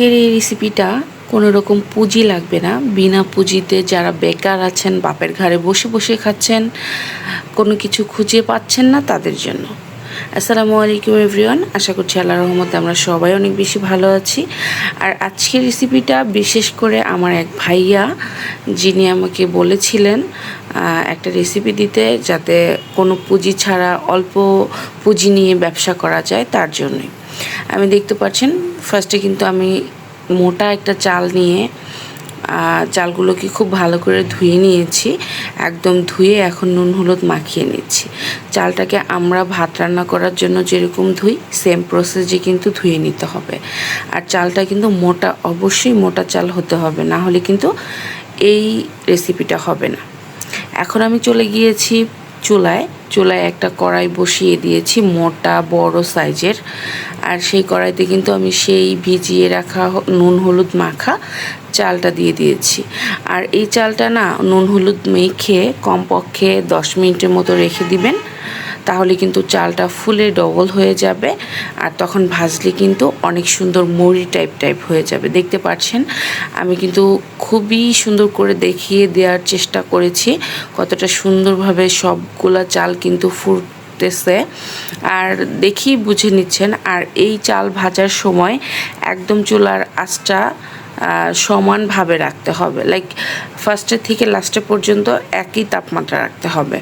আজকের এই রেসিপিটা কোনো রকম পুঁজি লাগবে না। বিনা পুঁজিতে যারা বেকার আছেন, বাপের ঘরে বসে বসে খাচ্ছেন, কোনো কিছু খুঁজে পাচ্ছেন না তাদের জন্য। আসসালামু আলাইকুম এভরিওয়ান আশা করছি আল্লাহ রহমতে আমরা সবাই অনেক বেশি ভালো আছি। আর আজকের রেসিপিটা বিশেষ করে আমার এক ভাইয়া, যিনি আমাকে বলেছিলেন একটা রেসিপি দিতে যাতে কোনো পুঁজি ছাড়া অল্প পুঁজি নিয়ে ব্যবসা করা যায় তার জন্যই। আমি দেখতে পাচ্ছেন ফার্স্টে কিন্তু আমি মোটা একটা চাল নিয়ে চালগুলোকে খুব ভালো করে ধুয়ে নিয়েছি, একদম ধুয়ে এখন নুন হলুদ মাখিয়ে নিচ্ছি। চালটাকে আমরা ভাত রান্না করার জন্য যেরকম ধুই সেম প্রসেসে কিন্তু ধুয়ে নিতে হবে। আর চালটা কিন্তু মোটা, অবশ্যই মোটা চাল হতে হবে, না হলে কিন্তু এই রেসিপিটা হবে না। এখন আমি চলে গিয়েছি চুলায় চুলায় একটা কড়াই বসিয়ে দিয়েছি মোটা, বড় সাইজের। আর সেই কড়াইতে কিন্তু আমি সেই ভিজিয়ে রাখা নুন হলুদ মাখা চালটা দিয়ে দিয়েছি। আর এই চালটা না নুন হলুদ মেখে কমপক্ষে দশ মিনিটের মতো রেখে দিবেন। তাহলে কিন্তু চালটা ফুলে ডবল হয়ে যাবে আর তখন ভাজলে কিন্তু অনেক সুন্দর মুড়ি টাইপ টাইপ হয়ে যাবে। দেখতে পাচ্ছেন? আমি কিন্তু খুবই সুন্দর করে দেখিয়ে দেওয়ার চেষ্টা করেছি। কতটা সুন্দরভাবে সবগুলা চাল কিন্তু ফুটতেছে। আর দেখি বুঝে নিচ্ছেন, আর এই চাল ভাজার সময় একদম চুলার আঁচটা সমানভাবে রাখতে হবে। লাইক ফার্স্টের থেকে লাস্টে পর্যন্ত একই তাপমাত্রা রাখতে হবে।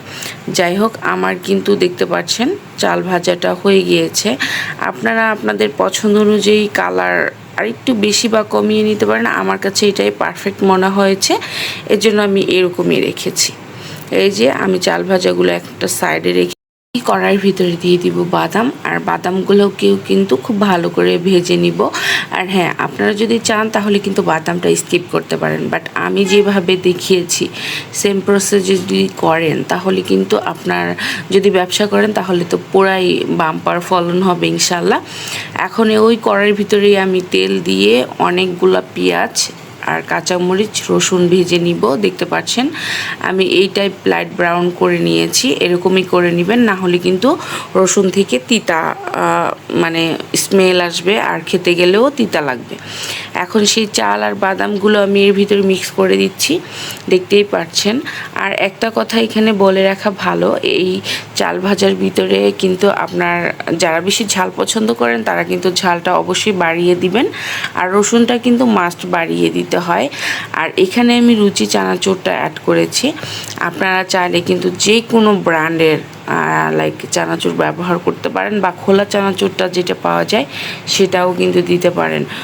যাই হোক, আমার কিন্তু দেখতে পাচ্ছেন, চাল ভাজাটা হয়ে গিয়েছে। আপনারা আপনাদের পছন্দ অনুযায়ী কালার আর একটু বেশি বা কমিয়ে নিতে পারেন। আমার কাছে এটাই পারফেক্ট মনে হয়েছে। এর জন্য আমি এরকমই রেখেছি। এই যে, আমি চাল ভাজাগুলো একটা সাইডে রেখে কড়াইয়ের ভিতরে দিয়ে দিব বাদাম। আর বাদামগুলোকেও কিন্তু খুব ভালো করে ভেজে নিব। আর হ্যাঁ আপনারা যদি চান তাহলে কিন্তু বাদামটা স্কিপ করতে পারেন। বাট আমি যেভাবে দেখিয়েছি সেম প্রসেস যদি করেন, তাহলে কিন্তু আপনার যদি ব্যবসা করেন, তাহলে তো পুরাই বাম্পার ফলন হবে ইনশাল্লাহ। এখন ওই কড়াইয়ের ভিতরেই আমি তেল দিয়ে অনেকগুলা পেঁয়াজ আর কাঁচামরিচ রসুন ভেজে নিব, দেখতে পাচ্ছেন? আমি এই টাইপ লাইট ব্রাউন করে নিয়েছি, এরকমই করে নেবেন, না হলে কিন্তু রসুন থেকে তিতা মানে স্মেল আসবে আর খেতে গেলেও তিতা লাগবে। এখন সেই চাল আর বাদামগুলো আমি এর ভিতরে মিক্স করে দিচ্ছি, দেখতেই পাচ্ছেন? আর একটা কথা এখানে বলে রাখা ভালো, এই চাল ভাজার ভিতরে কিন্তু আপনার, যারা বেশি ঝাল পছন্দ করেন, তারা কিন্তু ঝালটা অবশ্যই বাড়িয়ে দিবেন। আর রসুনটা কিন্তু মাস্ট বাড়িয়ে দিতে হয়। আর এখানে আমি রুচি চানাচুরটা অ্যাড করেছি। আপনারা চাইলে কিন্তু যে কোনো ব্র্যান্ডের লাইক চানাচুর ব্যবহার করতে পারেন বা খোলা চানাচুরটা যেটা পাওয়া যায় সেটাও কিন্তু দিতে পারেন।